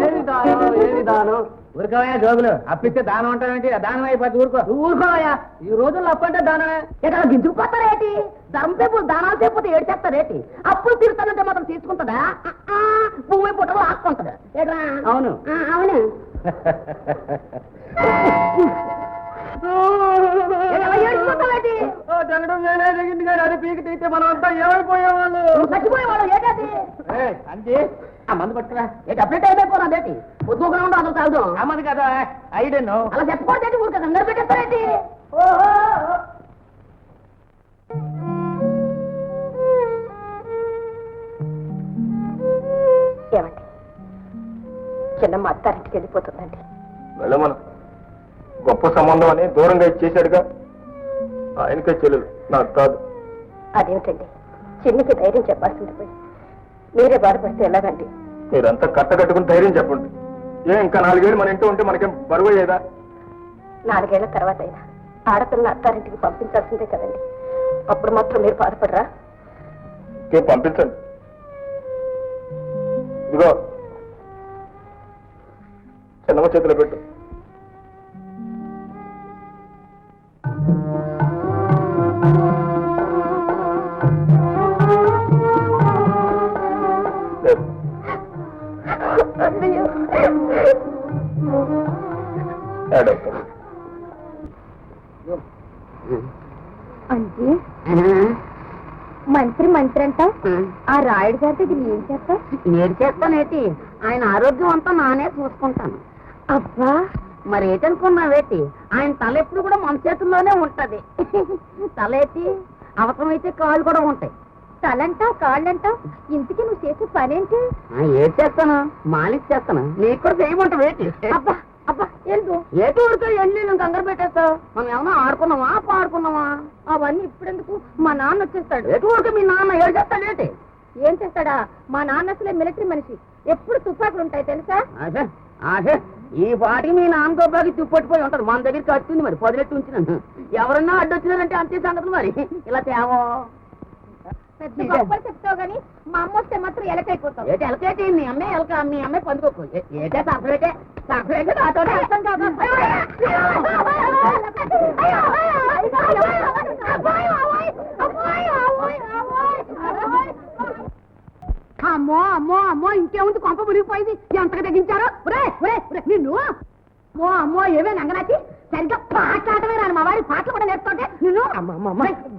ఏమి దానం ఏమి దానం ఊరుకోవయ్యా జోగులు అప్పిస్తే దానం అంటావేంటి దానం అయిపోతే ఊరుకో ఊరుకోవయ్యా ఈ రోజుల్లో అప్పు అంటే దానమే ఇక్కడ గింజుకుపోతారేటి ధర్మ సేపు దానాలు సేపు ఏడు చేస్తారేటి అప్పులు తీరుతానంటే మాత్రం తీసుకుంటుందా భూమి పుట్టలు ఆక్కుంటుందా ఏట్రా? అవును అవును జగడం జగింది కానీ అది పీకి తీస్తే మనం అంతా ఏమైపోయేవాళ్ళు? ఏటది ఆ మందు ఏటి అప్డేట్ అయిపోయిపోరా ఉండదు అసలు కదా ఐడెన్ను అలా చెప్పకూడదు ఊరికే అందరు పెట్టేస్తారేంటి ఏమండి? చిన్నమ్మ అత్తారింటికి వెళ్ళిపోతుందండి. వెళ్ళమను. గొప్ప సంబంధం అని దూరంగా ఇచ్చేశాడుగా. ఆయనకే చెల్లెలు నాకు కాదు. అదేమిటండి? చిన్నకి ధైర్యం చెప్పాల్సింది పోయి. మీరే బాధపడితే ఎలాగండి? మీరంతా కట్టకట్టుకుని ధైర్యం చెప్పండి. ఏ ఇంకా నాలుగేళ్ళు మన ఇంట్లో ఉంటే మనకేం బరువు అయ్యేదా? నాలుగేళ్ళ తర్వాత అయినా ఆడపిల్ల అత్తారింటికి పంపించాల్సిందే కదండి. అప్పుడు మాత్రం మీరు బాధపడరా? పంపించండి. ఇదిగో చిన్నమ్మ చేతిలో పెట్టు. అంటే మంత్రి మంత్రి అంట ఆ రాయుడు గారితో ఇది ఏం చేస్తా ఏడు చేస్తానేటి ఆయన ఆరోగ్యం అంతా నానే చూసుకుంటాను. అబ్బా. మరి ఏటనుకున్నావేటి? ఆయన తల ఎప్పుడు కూడా మన చేతుల్లోనే ఉంటది. తల ఎత్తి అవసరమైతే కాళ్ళు కూడా ఉంటాయి. తలంటా కాళ్ళంటా? ఇంటికి నువ్వు చేసే పనేంటి? ఏం చేస్తాను? మాలిష్ చేస్తాను. నీకు కూడా చేయమంటావు ఏంటి? అబ్బా అబ్బా ఎందుకు ఏటి ఊరికే ఎన్ని నువ్వు కంగారు పెట్టేస్తావు? మనం ఏమన్నా ఆడుకున్నావా పాడుకున్నావా అవన్నీ ఇప్పుడెందుకు? మా నాన్న వచ్చేస్తాడు. ఎటు ఊరికే మీ నాన్న ఏం చేస్తాడు ఏంటి? ఏం చేస్తాడా? మా నాన్న అసలే మిలిటరీ మనిషి. ఎప్పుడు తుపాకులు ఉంటాయి తెలుసా? ఆశే ఆశే ఈ పాటికి మీ నాన్నతో బాగా తుప్పట్టిపోయి ఉంటారు మన దగ్గరికి వచ్చింది మరి. పదిలెట్టు ఉంచినాను. ఎవరన్నా అడ్డొచ్చినారంటే అంతే సంగతులు మరి. ఇలా తేవో చెప్తావు గానీ మా అమ్మ వస్తే మాత్రం ఎలకైపోతావు. ఏటి ఎలకేటి మీ అమ్మాయి ఎలక మీ అమ్మాయి పందుకోకు. ఏ- ఏటే సపరేటే సపరేటే నాతోనే అర్థం కాదు. అమ్మో అమ్మో అమ్మో ఇంకేముంది? కొంప మునిగిపోయింది. ఎంతగా తగ్గించారు ఒరే ఒరే ఒరే నిన్ను? అమ్మో అమ్మో ఏమే నంగనాచి సరిగ్గా పాటలాడమే రాను మా వారి పాటలు కూడా నేర్చుకుంటే నిన్ను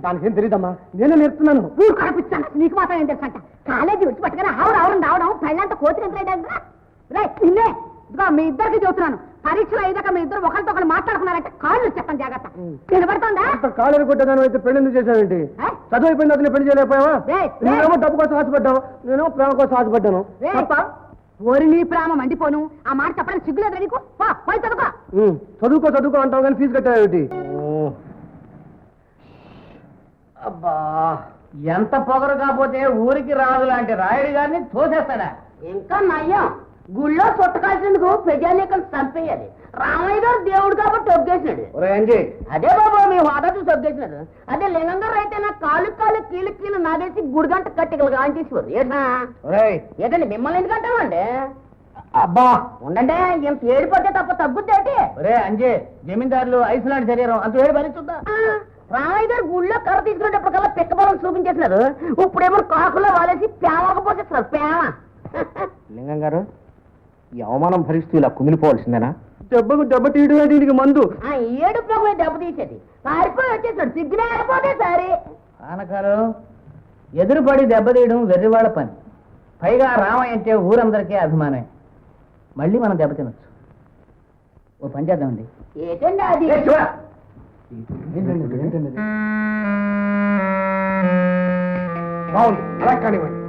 దానికేం తెలియదమ్మా నేనే నేర్పుతున్నాను. ఊరు కనిపించాను నీకు మాత్రం ఏం తెలుసంట? కాలేజీ విడిచి పట్టుకుని ఆవురు ఆవురు రావడం పెళ్ళంతా కోతి నిన్నే. ఇదిగో మీ ఇద్దరికి చూస్తున్నాను పరీక్షలు అయ్యాక మీ ఇద్దరు ఒకరితో ఒకరు మాట్లాడుకున్నారంటే కాళ్ళు చెప్పండి జాగ్రత్త. వినపడుతుందా? కాలేరు కొట్టేదాని అయితే పెళ్ళి ఎందుకు చేశావేంటి? చదువు అయిపోయింది అతని పెళ్ళి చేయలేకపోయావా? డబ్బు కోసం ఆశపడ్డావు. నేను ప్రేమ కోసం ఆశపడ్డాను? ఓరి నీ ప్రేమ మండిపోను. ఆ మాట చెప్పడానికి సిగ్గులేదు నీకు? చదువుకో. చదువుకో అంటావు కానీ ఫీజు కట్టావేటి? అబ్బా ఎంత పొగరు కాకపోతే ఊరికి రాదు లాంటి రాయుడు గారిని తోసేస్తాడా? ఇంకా నయ్యం. గుళ్ళో చుట్టకాల్సిందుకు ప్రజానీకం చంపేయాలి. రామయ్య గారు దేవుడు కాబట్టి అంజీ. అదే బాబు మీ హోదా చూసి ఒగ్గేసినాడు అదే లింగం గారు అయితే నా కాలు కాలు కీలు కీలు నాగేసి గుడిగంట కట్టికలు కాంచేసేవారు ఏటా ఒరేయ్. ఏంటండి మిమ్మల్ని ఎందుకంటామండి అబ్బా. ఉండండి ఇంత ఏడిపోతే తప్ప తగ్గుద్దేటి ఒరే అంజే జమీందారులు ఐస్ లాంటి శరీరం అంత వేడి భరిస్తుందా ఆ, రామయ్య గారు గుళ్ళో కర్ర తీసుకునేటప్పటికల్లా పిక్క బలం చూపించేసినారు. ఇప్పుడేమో కాకులో వాలేసి పేమక పోసేస్తున్నారు. పేమ లింగం గారు ఈ అవమానం భరిస్తూ ఇలా కుమిలిపోవాల్సిందేనా? దెబ్బకు దెబ్బ తీయడం దీనికి మందు. ఆ ఏడు ప్రభుత్వ దెబ్బ తీసేది. పారిపోయి వచ్చేసాడు. సిగ్గునే ఆడిపోతే సరే. ఆనకాలు ఎదురుపడి దెబ్బతీయడం వెర్రివాళ్ళ పని. పైగా రామయ్య అంటే ఊరందరికీ అభిమానమే. మళ్ళీ మనం దెబ్బతినొచ్చు ఓ పని చేద్దామండి. ఏంటండి అది? బాగుంది అలా కానివ్వండి.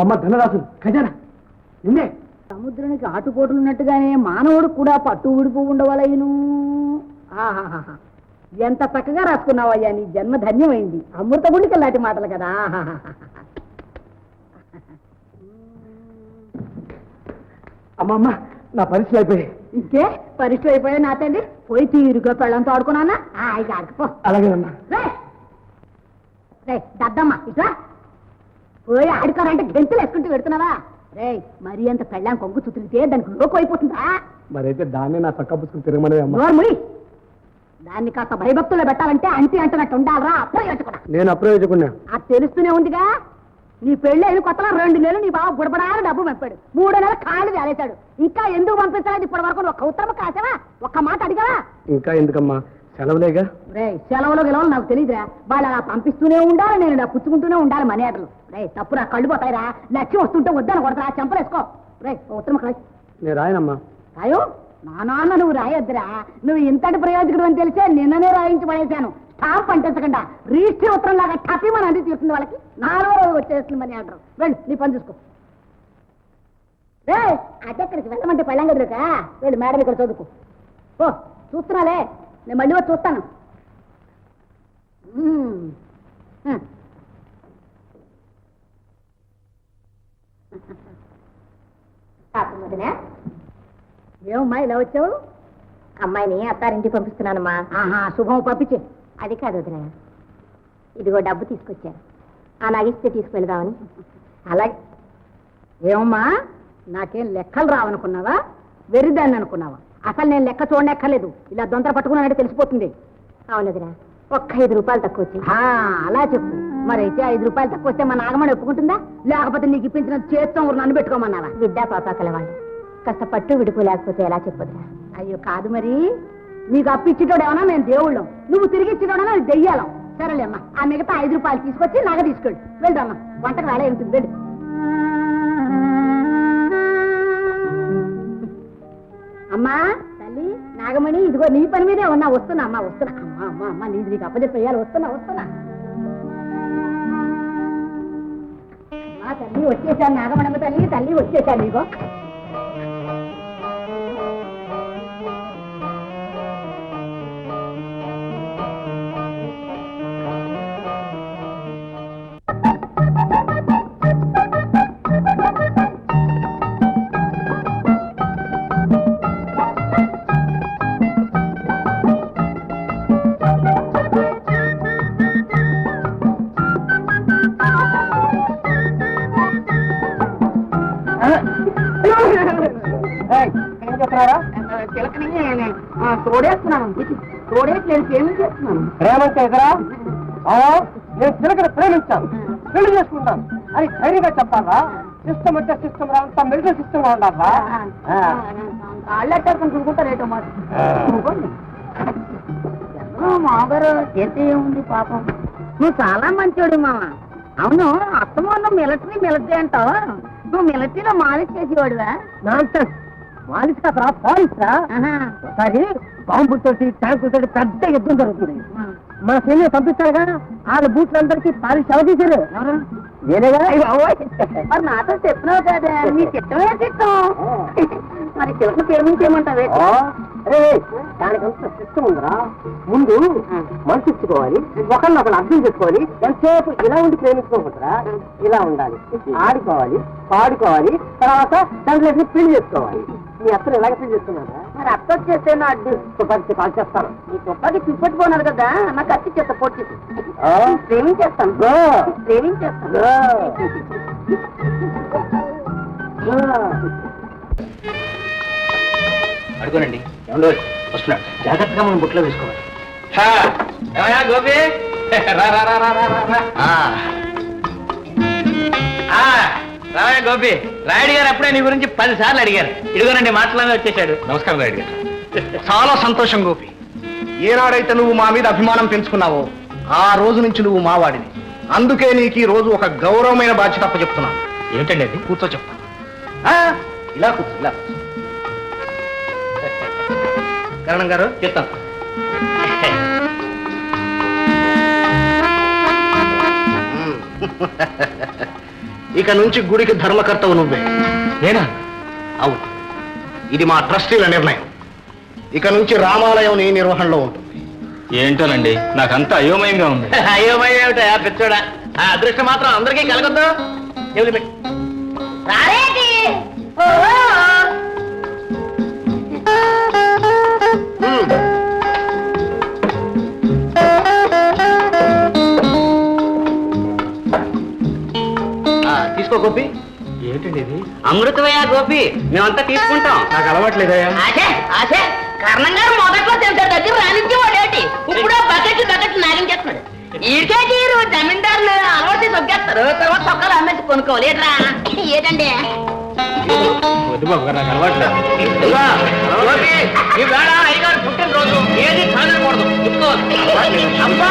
అమ్మ ధనరాశులు ఖజానా. నిన్నే. సముద్రానికి ఆటుపోటులు ఉన్నట్టుగానే మానవుడు కూడా పట్టు విడిపు ఉండవలయను. ఎంత చక్కగా రాసుకున్నావయ్యా నీ జన్మ ధన్యమైంది. అమృత గుడికి లాంటి మాటలు కదా. ఆహాహాహా. అమ్మ అమ్మ నా పరిస్థితులు అయిపోయాయి ఇంకే? పరీక్ష అయిపోయా నా తండ్రి? పోయి తీరుగా పెళ్ళంతో ఆడుకున్నానా ఆడుకుపో అలాగేనమ్మా. రే రే దద్దమ్మ ఇట్లా పోయి ఆడుకోరంటే గంతులు వేసుకుంటూ పెడుతున్నావా? రే మరి అంత పెళ్ళాం కొంగు చుతిరితే దానికి లోకు అయిపోతుందా మరైతే దాన్నే నా చక్క పుచ్చుకుని తిరగమనే అమ్మా. నోర్ముడి దాన్ని కాస్త భయభక్తులు పెట్టాలంటే అంటి అంటున్నట్టు ఉండాలరా. అప్రయోజకుడా. నేను అప్రయోజకున్నా అది తెలుస్తూనే ఉందిగా? నీ పెళ్ళి అయిన కొత్తలో రెండు నెలలు నీ బావ బుడబడాలని డబ్బు పంపాడు. మూడో నెలలు కాళ్ళు వేలేశాడు ఇంకా ఎందుకు పంపించాలి? ఇప్పటి వరకు ఒక్క ఉత్తరం కాసావా? ఒక్క మాట అడిగావా? ఇంకా ఎందుకమ్మా? సెలవులేగా? రే సెలవులు గెలవలు నాకు తెలియదురా వాళ్ళు అలా పంపిస్తూనే ఉండాలి నేను ఇలా పుచ్చుకుంటూనే ఉండాలి మనీ ఆటలు రే తప్పురా కళ్ళు పోతాయిరా. లక్ష్యం వస్తుంటే వద్దని కొడతా చంపలేసుకో. రే ఉత్తరం నేను రాయనమ్మా. రాయో? నా నాన్న నువ్వు రాయొద్దురా. నువ్వు ఇంతటి ప్రయోజకుడు అని తెలిసే నిన్ననే రాయించి పడేశాను. స్టాంప్ అంటించకుండా రిజిస్టర్ ఉత్తరం లాగా టపి మన అంది తీరుతుంది వాళ్ళకి. నాలుగో రోజు వచ్చేస్తుంది మనీ ఆర్డర్ వెళ్ళి నీ పని చూసుకో. రే అటెక్కడికి వెళ్ళమంటే పళ్ళం గదిలోకా వెళ్ళి మేడం ఇక్కడ చదువుకో. ఓ చూస్తున్నాలే. నేను మళ్ళీ వచ్చి చూస్తాను. ఏమమ్మా ఇలా వచ్చావు? అమ్మాయిని అత్తారింటికి పంపిస్తున్నానమ్మా. ఆహా శుభం పంపించే. అది కాదు వదిన. ఇదిగో డబ్బు తీసుకొచ్చాను. ఆ నగిస్తే తీసుకెళ్దామని అలాగే. ఏమమ్మా నాకేం లెక్కలు రావనుకున్నావా? వెర్రిదాన్ని అనుకున్నావా? అసలు నేను లెక్క చూడనెక్కలేదు ఇలా దొంతర పట్టుకున్నానంటే తెలిసిపోతుంది. అవును వదిన ఒక్క ఐదు రూపాయలు తక్కువ వచ్చింది ఆ, అలా చెప్పు. మరైతే ఐదు రూపాయలు తక్కువ వస్తే మా నాగమణి ఒప్పుకుంటుందా? లేకపోతే నీకు ఇప్పించిన చేత్తో నన్ను పెట్టుకోమన్నావా? విద్యా పాపాకల వాళ్ళు కాస్త పట్టు విడుపు లేకపోతే ఎలా చెప్పదురా అయ్యో కాదు మరి. నీకు అప్పిచ్చేటోడేమన్నా నేను దేవుళ్ళం. నువ్వు తిరిగి ఇచ్చేటోడేమో దెయ్యాలం. సరేలేమ్మా. ఆ మిగతా ఐదు రూపాయలు తీసుకొచ్చి నగ తీసుకెళ్ళు. వెళ్దామా. వంటకు వేళ ఉంటుంది అమ్మా తల్లి నాగమణి ఇదిగో నీ పని మీదే ఉన్నా వస్తున్నా అమ్మా వస్తున్నా. అమ్మా అమ్మా అమ్మా నీది నీకు అప్పచెప్పేయాలి వస్తున్నా వస్తున్నా. అమ్మా తల్లి వచ్చేసాను నాగమణమ్మ తల్లి తల్లి వచ్చేసాను నీకో తోడేస్తున్నాను. తోడేసి నేను ఏమి చేస్తున్నాను? ప్రేమంటే ఎదురా నేను చిలకడ ప్రేమించాను. పెళ్ళి చేసుకుంటాను అని ధైర్యంగా చెప్పాలా? సిస్టమ్ అంటే సిస్టమ్ రా అంతా సిస్టమ్గా ఉండాలా? చూసుకుంటారేటో మాట ఏముంది పాపం? నువ్వు చాలా మంచోడి మామ. అవును అత్తమాను మిలిటరీ మిలిటరీ అంటావు. నువ్వు మిలిటరీలో మాలిష్ చేసేవాడువా? కాదురా పాలిస్ రా. ఒకసారి బాంబులతోటి ట్యాంకులతోటి పెద్ద యుద్ధం జరుగుతుంది. మన సైన్యం పంపిస్తారుగా వాళ్ళ బూట్లందరికీ పాలిస్ అవతీశారు నేనేగా? మరి నాతో చెప్పినావు కదా నీ చిత్తమే చిత్తం మరి చిలక ప్రేమించేయమంటావే దానికి అంత సిస్టమ్ ఉందిరా. ముందు మనసు ఇచ్చుకోవాలి ఒకరిని ఒకరు అర్థం చేసుకోవాలి ఎంతసేపు ఇలా ఉండి ప్రేమించుకోకూడదురా ఇలా ఉండాలి. ఆడుకోవాలి పాడుకోవాలి తర్వాత దాంట్లో పెళ్ళి చేసుకోవాలి. మీ అత్తలు ఎలాగ పెళ్ళి చేసుకున్నారా? మరి అత్త వచ్చేస్తే నా అడ్డు తుపాకి కాల్ చేస్తాను నీ తుపాకి చూపెట్టుకున్నాను కదా నాకు అత్తి చెత్త పొట్టి ఆ? ప్రేమించేస్తాను గో. ప్రేమించేస్తాను గో. గో. అడుగునండి. వస్తున్నాడు జాగ్రత్తగా మనం బుట్లో వేసుకోవాలి. గోపి? రా రా రా రా రా రా రావయ్య గోపి రాయుడు గారు అప్పుడే నీ గురించి పది సార్లు అడిగారు. ఇదిగోనండి మాటలోనే వచ్చేసాడు. నమస్కారం రాయుడు గారు. చాలా సంతోషం గోపి. ఏనాడైతే నువ్వు మా మీద అభిమానం పెంచుకున్నావో ఆ రోజు నుంచి నువ్వు మావాడిని అందుకే నీకు ఈ రోజు ఒక గౌరవమైన బాధ్యత అప్పచెప్తున్నాను. ఏమిటండి అది? కూర్చో చెప్తాను ఆ, ఇలా కూర్చో ఇలా. కరణం గారు చెప్తాను. ఇక నుంచి గుడికి ధర్మకర్తవు నువ్వే. నేనా? అవును. ఇది మా ట్రస్టీల నిర్ణయం. ఇక నుంచి రామాలయం నీ నిర్వహణలో ఉంటుంది. ఏంటోనండి? నాకంతా అయోమయంగా ఉంది. అయ్యోమయ్యేమిటా పిచ్చోడా? ఆ అదృష్టం మాత్రం అందరికీ కలగొద్దు. పెట్టు. రారేటి! తీసుకో గోపి. ఏంటండి ఇది? అమృతమయ్యా గోపి మేమంతా తీసుకుంటాం. నాకు అలవాట్లేదయ్యా. ఆశే ఆశే కర్ణం గారు మొదట్లో తింటే దగ్గర రానించేవాడేటి ఇప్పుడు బకెట్ బకెట్ నాగించేస్తున్నాడు ఈడికే తీరు జమీందారులు అలవాటు సొక్కేస్తారు తర్వాత సొక్కలు అమ్మేసి కొనుక్కోవాలి. ఏట్రా? ఏటండి? వద్దు బాబు గారు నాకు అలవాట్లేదు. అయ్యగారు పుట్టినరోజు. ఏది చెప్పుకోవాలి అబ్బా!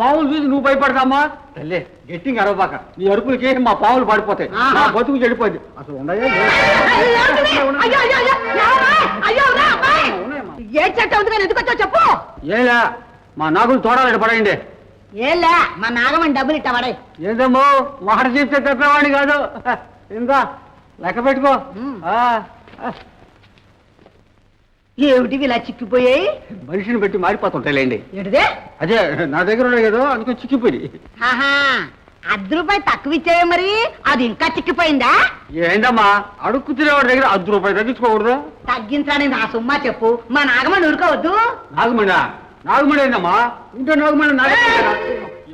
మా పాములు చూసి నువ్వు భయపడతామా తల్లి గట్టిగా అరవబాక. నీ అరుపులకి మా పాములు పడిపోతాయి. బతుకు చెడిపోయింది. అసలు! ఏ? చెట్టు ఉంది కానీ ఎందుకు వచ్చావు చెప్పు. ఏలా? మా నాగులు తోడాలి పడండి ఏలే? మా నాగమని డబ్బులు ఇట్టవాడే ఏందమ్మో? మాట చెప్తే తప్పేవాడిని కాదు. ఇంకా లెక్క పెట్టుకో. ఆ, ఆ, ఏమిటి ఇలా చిక్కిపోయాయి? మనిషిని పెట్టి మారిపోతుంటాయిలేండి ఏటిదే? అదే నా దగ్గర ఉన్నాయి కదా అందుకని చిక్కిపోయి ఆహా అర్ధ రూపాయి తక్కువ ఇచ్చావే మరి అది ఇంకా చిక్కిపోయిందా? ఏందమ్మా అడుక్కు తినేవాడి దగ్గర అర్ధ రూపాయలు తగ్గించుకోకూడదు? తగ్గించడానికి నా సుమ్మా చెప్పు మా నాగమని ఊరుకోవద్దు. నాగమణి నాగమణి ఏందమ్మా? ఇంట్లో నాగమణి నా దగ్గర కదా.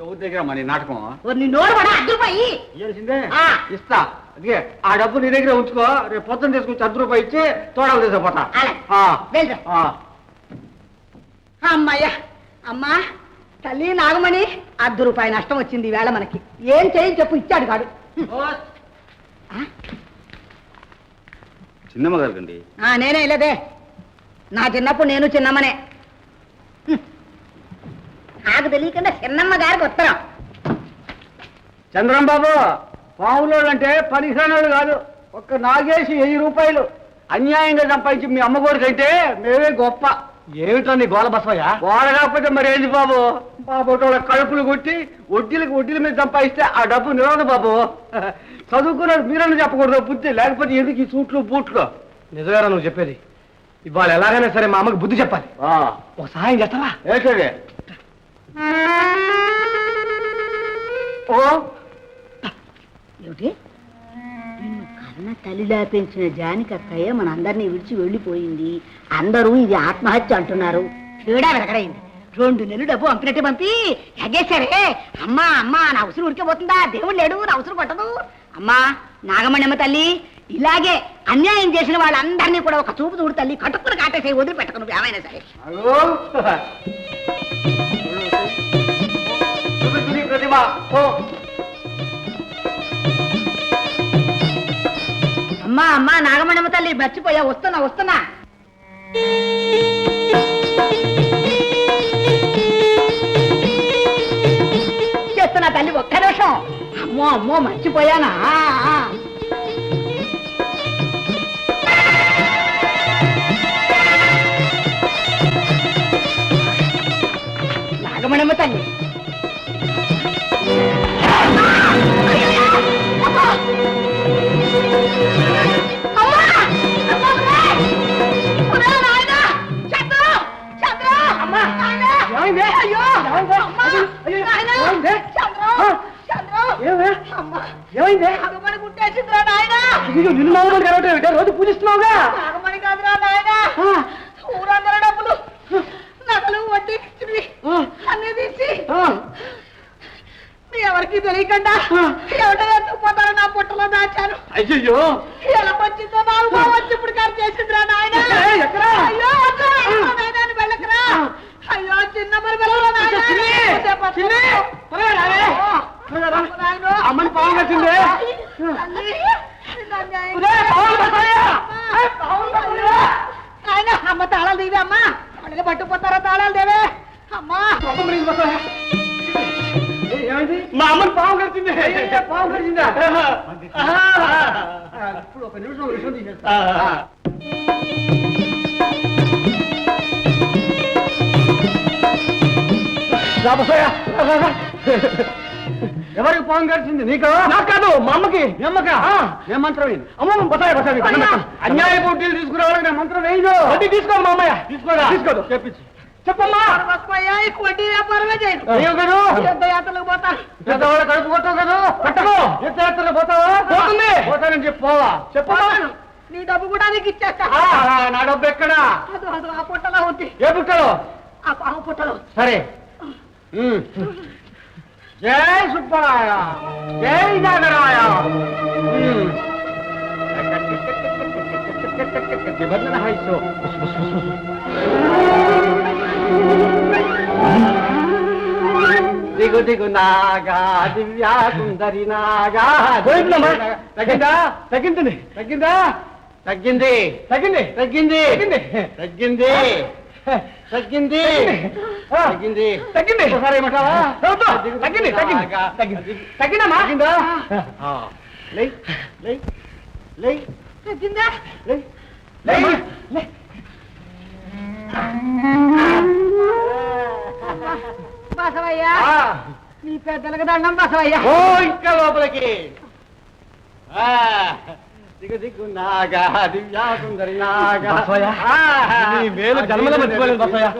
ఎవరి దగ్గర మరి నాటకం? నీ నోరు అర్ధ రూపాయి. ఇస్తా. అదే ఆ డబ్బు నీ దగ్గర ఉంచుకో. రేపు పొద్దున్న తీసుకొచ్చి అర్ధ రూపాయి ఇచ్చి తోడాలు తీసుకుపోతా. అలాగే. ఆ. వెళ్ళు. ఆ. అమ్మయ్య అమ్మా తల్లి నాగమణి అర్ధ రూపాయి నష్టం వచ్చింది ఈవేళ మనకి. ఏం చేయి చెప్పు ఇచ్చాడు కాడు. చిన్నమ్మ గారికి ఆ, నేనే ఇల్లదే నా చిన్నప్పుడు నేను చిన్నమ్మనే. హ్మ్. నాకు తెలియకుండా చిన్నమ్మ గారికి ఉత్తరం. చంద్రం బాబు. పావులోడు అంటే పనికిరానోడు కాదు. ఒక్క నాగేసి వెయ్యి రూపాయలు అన్యాయంగా సంపాదించి మీ అమ్మగోరు కంటే మేమే గొప్ప. ఏమిటో నీ గోల బసవయ్యా? గోడ కాకపోతే మరి ఏంటి బాబు? బాబు కడుపులు కొట్టి వడ్డీలకు వడ్డీల మీద సంపాదిస్తే ఆ డబ్బు నిలవదు బాబు. చదువుకున్నాడు మీరన్నా చెప్పకూడదు బుద్ధి లేకపోతే ఎందుకు ఈ సూట్లు బూట్లు? నిజమేరా నువ్వు చెప్పేది. ఇవాళ ఎలాగైనా సరే మా అమ్మకి బుద్ధి చెప్పాలి. ఒక సహాయం చేస్తావా? ఏంటది ఓ ఏమిటి నిన్ను కన్న తల్లిలా పెంచిన జానికక్కయ్య మన అందరినీ విడిచి వెళ్ళిపోయింది అందరూ ఇది ఆత్మహత్య అంటున్నారు తేడా రెండు నెలలు డబ్బు పంపినట్టు పంపి ఎగేశారే అమ్మా అమ్మా నా ఉసురు ఉరికిపోతుందా దేవుడు లేడు నా ఉసురు కొట్టదు అమ్మా నాగమణ్యమ్మ తల్లి ఇలాగే అన్యాయం చేసిన వాళ్ళందరినీ కూడా ఒక చూపు చూడు తల్లి కట్టుకుని కాటేసి వదిలిపెట్టకు నువ్వు ఏమైనా సరే ప్రతిభ అమ్మా అమ్మా నాగమణమ్మ తల్లి మర్చిపోయా వస్తున్నా వస్తున్నా. చేస్తున్నా తల్లి ఒక్క నిమిషం. అమ్మో అమ్మో మర్చిపోయానా? నాగమణమ్మ తల్లి నాగమణి నాయనా! నిన్ను మామూలు కలవటం రోజు పూజిస్తున్నావుగా? నాగమణి కాదురా నాయనా! ఊరందరూ డబ్బులు నగలు వడ్డీ ఇచ్చినవి అన్ని తీసి మీ ఎవరికి తెలియకుండా ఎవటో ఎత్తుకుపోతారో నా పుట్టలో దాచాను. అయ్యో ఎలా వచ్చిందో నాకు వచ్చి ఇప్పుడు కాదు చేసిందిరా నాయన? అయ్యో నాయనా, వెళ్ళకురా? అయ్యో చిన్న మరి పిల్లలు అమ్మని పాము కట్టిందే? ఆయన అమ్మ. తాళాలు దివే అమ్మా. అడిగి పట్టుకుపోతారా తాళాలు దేవే అమ్మా. మా అమ్మని పాము కట్టింది. పాము కట్టిందా? ఇప్పుడు ఒక నిమిషం విషయం తీసేస్తా. ఎవరికి పాము కట్టింది నీకు? నాకు కాదు మా అమ్మకి. మీ అమ్మక? నేను మంత్రం వేయను అమ్మ బసాయి బసాయి అన్యాయ పోటీలు తీసుకురావాలని నేను మంత్రం వేయను అది తీసుకో మా అమ్మయ్య. తీసుకోదా తీసుకోదు. చెప్పించి చెప్పమ్మా. వడ్డీ వ్యాపారమే పెద్దవాళ్ళ కడుపు కొట్టవు కదా? పోతావా? పోతుంది. పోతానని నీ డబ్బు కూడా నీకు ఇచ్చేస్తా. ఆ, నా డబ్బు ఎక్కడా? అదో అదో ఆ పుట్టలో ఉంది. ఏ పుట్టలో? ఆ పుట్టలో సరే. జై సుబ్బరాయ జై నాగరాయ ఉమ్. నిబంధన హైసు. దిగు దిగు నాగా దివ్యా సుందరి నాగా. తగ్గిందా? తగ్గింది. తగ్గిందా? తగ్గింది. తగ్గింది. తగ్గింది. తగ్గింది. తగ్గింది. తగ్గింది. తగ్గింది. ఒకసారి ఏమంటావా? తగ్గింది. తగ్గింది తగ్గింది. తగ్గిందమ్మా. తగ్గిందా? లే లే లే తగ్గిందా? లే లే లే. బసవయ్యా. నీ పెద్దలకు దండం బసవయ్యా. ఓ ఇంకా లోపలికి. ఆ, దిగు దిగు నాగా దివ్యా సుందరి నాగా వేలు జన్మలో మర్చిపోలేదు బసవయ్య.